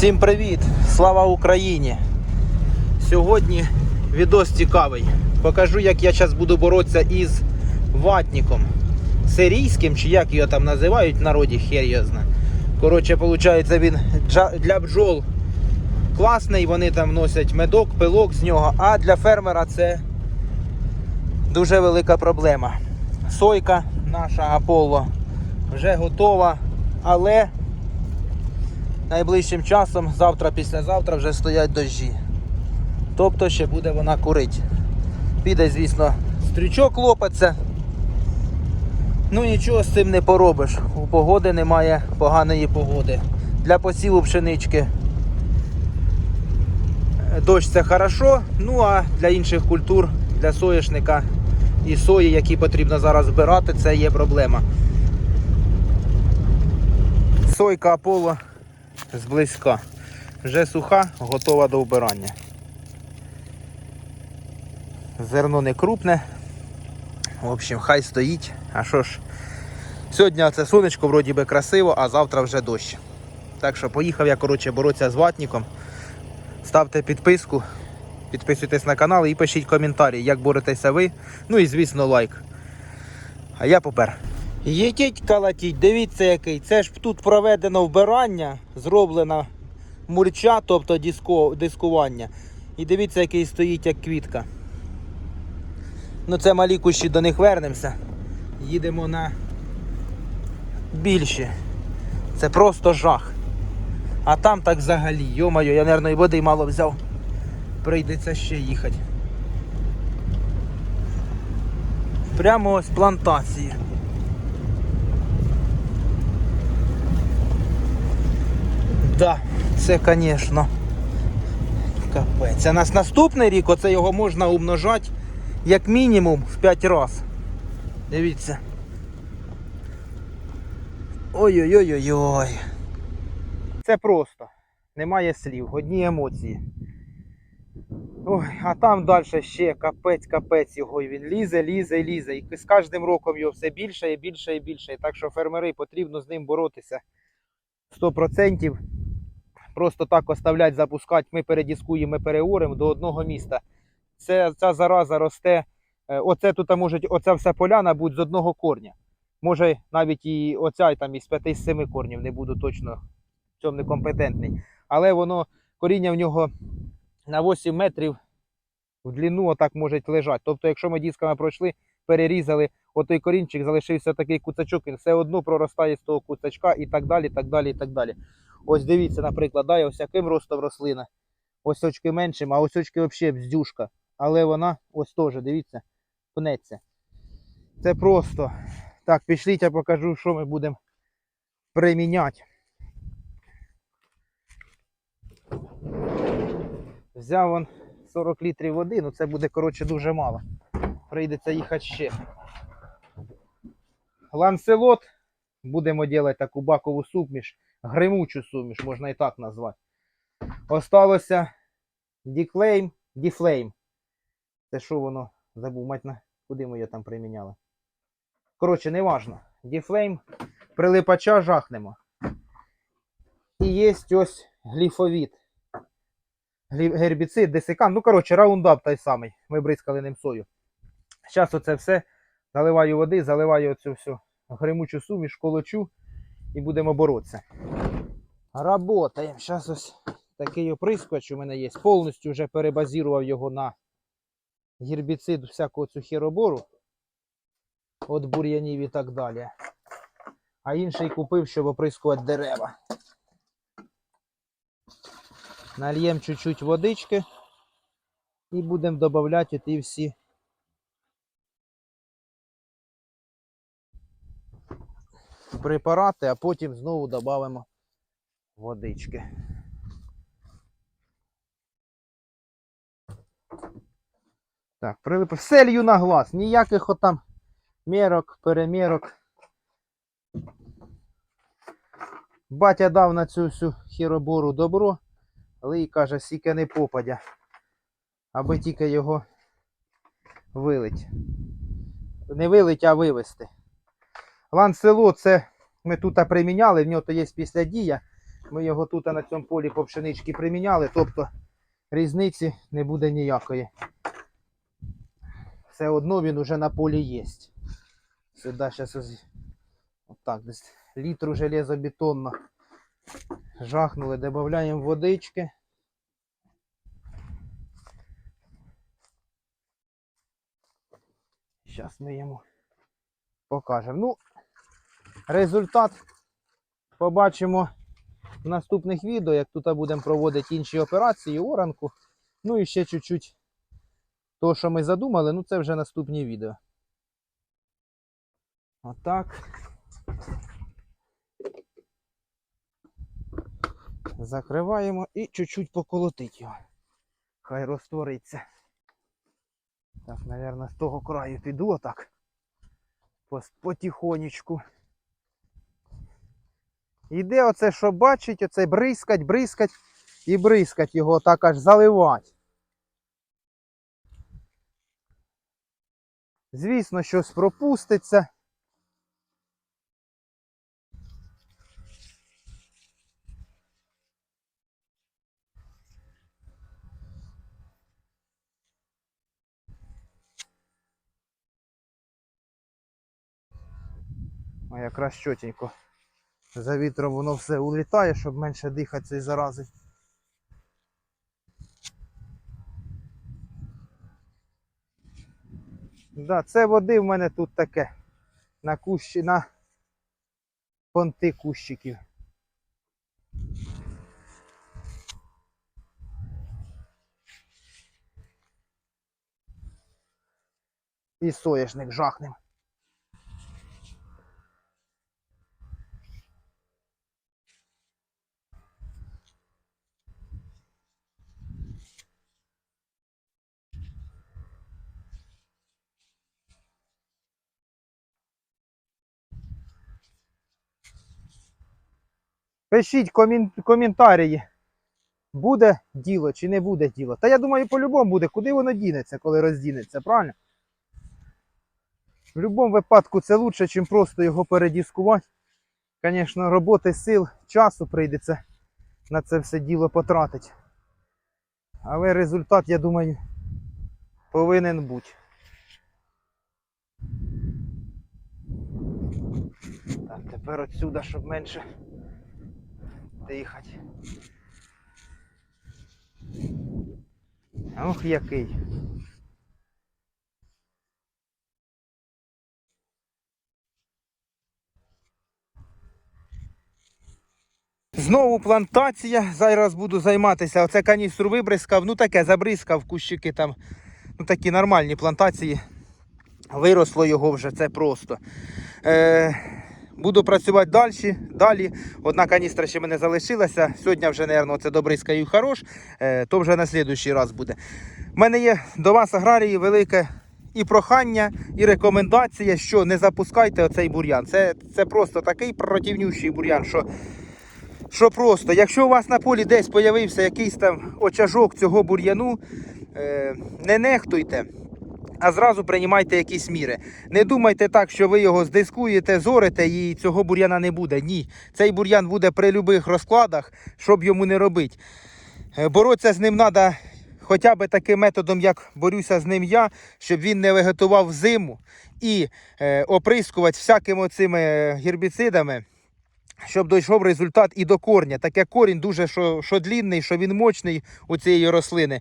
Всім привіт! Слава Україні! Сьогодні відос цікавий. Покажу, як я зараз буду боротися із ватником. Сирійським, чи як його там називають в народі, хер його зна. Коротше, виходить, він для бджол класний, вони там носять медок, пилок з нього, а для фермера це дуже велика проблема. Сойка наша Аполло вже готова, але найближчим часом, завтра, післязавтра вже стоять дощі. Тобто ще буде вона курити. Піде, звісно, стрючок лопаться. Ну нічого з цим не поробиш. У погоди немає поганої погоди. Для посіву пшенички дощ це хорошо, ну а для інших культур, для соєшника і сої, які потрібно зараз збирати, це є проблема. Сойка Аполло зблизька. Вже суха, готова до вбирання. Зерно не крупне. В общем, хай стоїть. А що ж, сьогодні це сонечко вроді би красиво, а завтра вже дощ. Так що поїхав я, коротше, боротися з ватником. Ставте підписку, підписуйтесь на канал і пишіть коментарі, як боретеся ви. Ну і звісно лайк. А я попер. Їдіть калатіть, дивіться який. Це ж тут проведено вбирання, зроблена мульча, тобто диско, дискування. І дивіться, який стоїть як квітка. Ну це малі кущі, до них вернемося. Їдемо на більші. Це просто жах. А там так взагалі, йомайо, я, мабуть, і води мало взяв. Прийдеться ще їхати. Прямо ось плантації. Да, це, звісно. Капець. А нас наступний рік, оце його можна умножати як мінімум в 5 разів. Дивіться. Ой-ой-ой-ой-ой. Це просто. Немає слів, одні емоції. Ой, а там далі ще капець, капець його. І він лізе, лізе, лізе. І з кожним роком його все більше і більше і більше. Так що фермери потрібно з ним боротися 100%. Просто так оставлять, запускати. Ми передіскуємо, ми переоримо до одного міста. Це, ця зараза росте. е, Оце тут може, оця вся поляна буде з одного корня. Може навіть і оця і там із 5-7 корнів, не буду точно в цьому некомпетентний. Але воно, коріння в нього на 8 метрів в длину отак може лежати. Тобто, якщо ми дисками пройшли, перерізали, отой корінчик, залишився такий куцачок, він все одно проростає з того куцачка і так далі, так далі, і так далі. Ось дивіться, наприклад, да, ось яким ростом рослина. Ось очки меншим, а ось очки взагалі бздюшка. Але вона ось теж, дивіться, пнеться. Це просто. Так, пішліть, я покажу, що ми будемо приміняти. Взяв он 40 літрів води, ну це буде, коротше, дуже мало. Прийдеться їхати ще. Ланселот. Будемо робити таку бакову суміш, гримучу суміш, можна і так назвати. Осталося Діклейм, Діфлейм. Це що воно? Забув, мать на куди ми його там приміняли. Коротше, не важно. Діфлейм, прилипача жахнемо. І є ось гліфовіт. Гербіцид, десикан. Ну, коротше, раундап той самий. Ми бризкали ним сою. Зараз оце все заливаю води, заливаю оцю всю гримучу суміш, колочу і будемо боротися. Работаємо. Зараз ось такий оприскувач у мене є. Повністю вже перебазірував його на гербіцид всякого цю хіробору. От бур'янів і так далі. А інший купив, щоб оприскувати дерева. Нальємо чуть-чуть водички і будемо додавати ті всі препарати, а потім знову додамо водички. Так, прилип. Все лью на глаз. Ніяких отам мірок, перемірок. Батя дав на цю всю хіробору добро, але й каже, сіке не попадя. Аби тільки його вилить. Не вилить, а вивести. Ланселот це ми тут приміняли, в нього то є після дія. Ми його тут на цьому полі по пшеничці приміняли, тобто різниці не буде ніякої. Все одно він уже на полі є. Сюди зараз ось отак десь літру железобетонно жахнули, додаємо водички. Зараз ми йому покажемо. Ну, результат побачимо в наступних відео, як тут будемо проводити інші операції, оранку. Ну і ще чуть-чуть того, що ми задумали, ну це вже наступні відео. Отак. Закриваємо і чуть-чуть поколотить його. Хай розтвориться. Так, мабуть, з того краю піду отак. Потихонечку. Іде оце, що бачить, оце бризкать, бризкать і бризкать його так аж заливать. Звісно, щось пропуститься. А якраз чотенько. За вітром воно все улітає, щоб менше дихати цієї зарази. Да, це води в мене тут таке. На кущі, на понти кущиків. І соняшник жахнем. Пишіть коментарі. Буде діло чи не буде діло. Та я думаю, по-любому буде, куди воно дінеться, коли роздінеться, правильно? В будь-якому випадку це краще, ніж просто його передіскувати. Звісно, роботи сил, часу прийдеться на це все діло потратити. Але результат, я думаю, повинен бути. Так, тепер отсюда, щоб менше дихати. Ох, який. Знову плантація. Зараз буду займатися. Оце каністру вибризкав. Ну таке забризкав кущики там. Ну такі нормальні плантації. Виросло його вже, це просто. Е, буду працювати далі. Далі. Одна каністра ще мене залишилася. Сьогодні вже, мабуть, це добризкаю хорош. Е, то вже на слідуючий раз буде. У мене є до вас, аграрії, велике і прохання, і рекомендація, що не запускайте оцей бур'ян. Це, це просто такий противнющий бур'ян, що. Що просто, якщо у вас на полі десь появився якийсь там очажок цього бур'яну, е, не нехтуйте, а зразу приймайте якісь міри. Не думайте так, що ви його здискуєте, зорите і цього бур'яна не буде. Ні. Цей бур'ян буде при будь-яких розкладах, щоб йому не робити. Е, Боротися з ним треба хоча б таким методом, як борюся з ним я, щоб він не вегетував зиму і е, оприскувати всякими цими гербіцидами щоб дійшов результат і до корня. Так як корінь дуже що, що що він мощний у цієї рослини.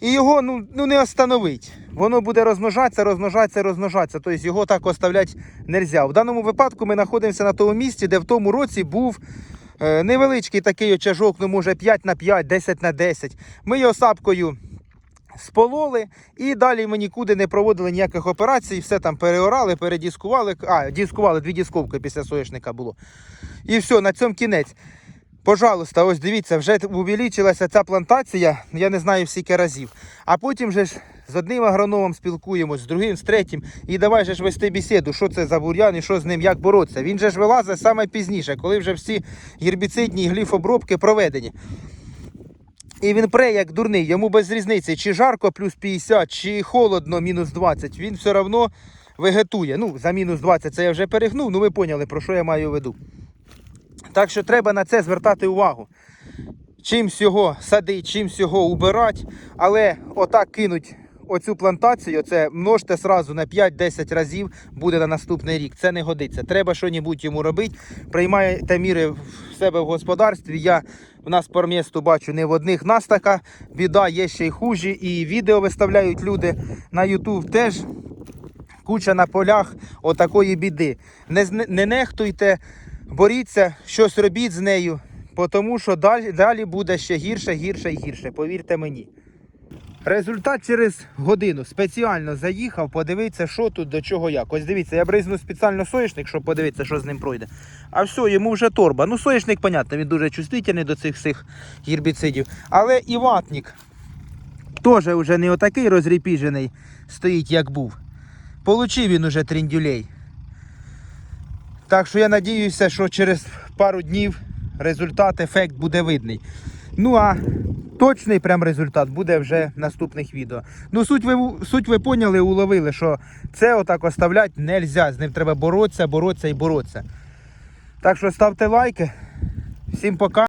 І його ну, ну не остановить. Воно буде розмножатися, розмножатися, розмножатися. Тобто його так оставляти не можна. В даному випадку ми знаходимося на тому місці, де в тому році був е, невеличкий такий очажок, ну може 5 на 5, 10 на 10. Ми його сапкою спололи і далі ми нікуди не проводили ніяких операцій, все там переорали, передіскували. А, діскували, дві дісковки після соняшника було. І все, на цьому кінець. Пожалуйста, ось дивіться, вже увеличилася ця плантація, я не знаю скільки разів. А потім же ж з одним агрономом спілкуємось, з другим, з третім. І давай же ж вести бесіду, що це за бур'ян і що з ним, як боротися. Він же ж вилазить саме пізніше, коли вже всі гербіцидні гліфобробки проведені. І він пре як дурний, йому без різниці, чи жарко плюс 50, чи холодно мінус 20, він все одно вегетує. Ну, за мінус 20 це я вже перегнув, ну ви поняли, про що я маю в виду. Так що треба на це звертати увагу. Чим його садить, чим його убирати, але отак кинуть оцю плантацію, це множте сразу на 5-10 разів буде на наступний рік. Це не годиться. Треба щось йому робити. Приймайте міри в себе в господарстві. Я в нас по місту бачу не в одних нас така біда, є ще й хужі. І відео виставляють люди на YouTube теж. Куча на полях отакої біди. Не, не нехтуйте, боріться, щось робіть з нею, тому що далі, далі буде ще гірше, гірше і гірше, повірте мені. Результат через годину спеціально заїхав, подивитися, що тут, до чого як. Ось дивіться, я бризну спеціально соняшник, щоб подивитися, що з ним пройде. А все, йому вже торба. Ну, соняшник, понятно, він дуже чувствительний до цих всіх гербіцидів. Але і ватник теж вже не отакий розріпіжений стоїть, як був. Получив він уже тріндюлей. Так що я надіюся, що через пару днів результат, ефект буде видний. Ну а точний прям результат буде вже в наступних відео. Ну, суть ви, суть ви поняли, уловили, що це отак оставляти не можна. З ним треба боротися, боротися і боротися. Так що ставте лайки. Всім пока.